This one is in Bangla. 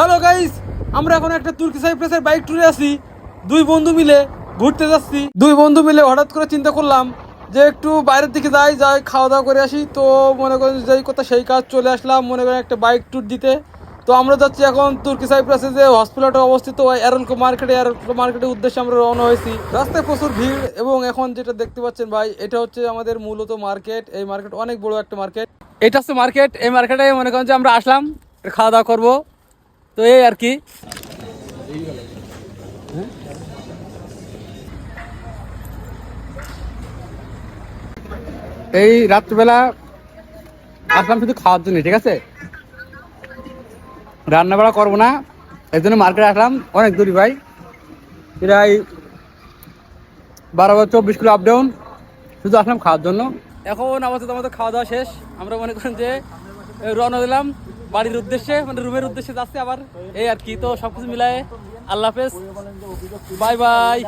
হ্যালো গাইস আমরা এখন একটা তুর্কি সাইপ্রেসের বাইক ট্যুরে আছি। দুই বন্ধু মিলে ঘুরতে যাচ্ছি। দুই বন্ধু মিলে হঠাৎ করে চিন্তা করলাম যে একটু বাইরের দিকে যাই যাই খাওয়া দাওয়া করে আসি। তো মনে করেন যেই কথা সেই কাজ চলে আসলাম, মনে করেন একটা বাইক ট্যুর দিতে। তো আমরা যাচ্ছি এখন তুর্কি সাইপ্রাসে যে হসপিটালটা অবস্থিত ওই অ্যারলকো মার্কেটে অ্যারলকো মার্কেটের উদ্দেশ্যে আমরা রওনা হয়েছি। রাস্তায় প্রচুর ভিড় এবং এখন যেটা দেখতে পাচ্ছেন ভাই, এটা হচ্ছে আমাদের মূলত মার্কেট এই মার্কেট অনেক বড় একটা মার্কেট এটা হচ্ছে মার্কেট এই মার্কেটে মনে করেন যে আমরা আসলাম, খাওয়া দাওয়া করব। তো এই আর কি। এই রাত্রিবেলা আসলাম শুধু খাওয়ার জন্য ঠিক আছে? রান্না বাড়া করব না এই জন্য মার্কেটে আসলাম অনেক দূরই ভাই। প্রায় বারো বা চব্বিশ কিলো আপ ডাউন শুধু আসলাম খাওয়ার জন্য। এখন আপাতত আমাদের খাওয়া দাওয়া শেষ। আমরা মনে করেন যে রওনা দিলাম। বাড়ির উদ্দেশ্যে মানে রুমের উদ্দেশ্যে যাচ্ছে আবার। এই আর কি, তো সবকিছু মিলায়ে আল্লাহ হাফেজ। Bye bye.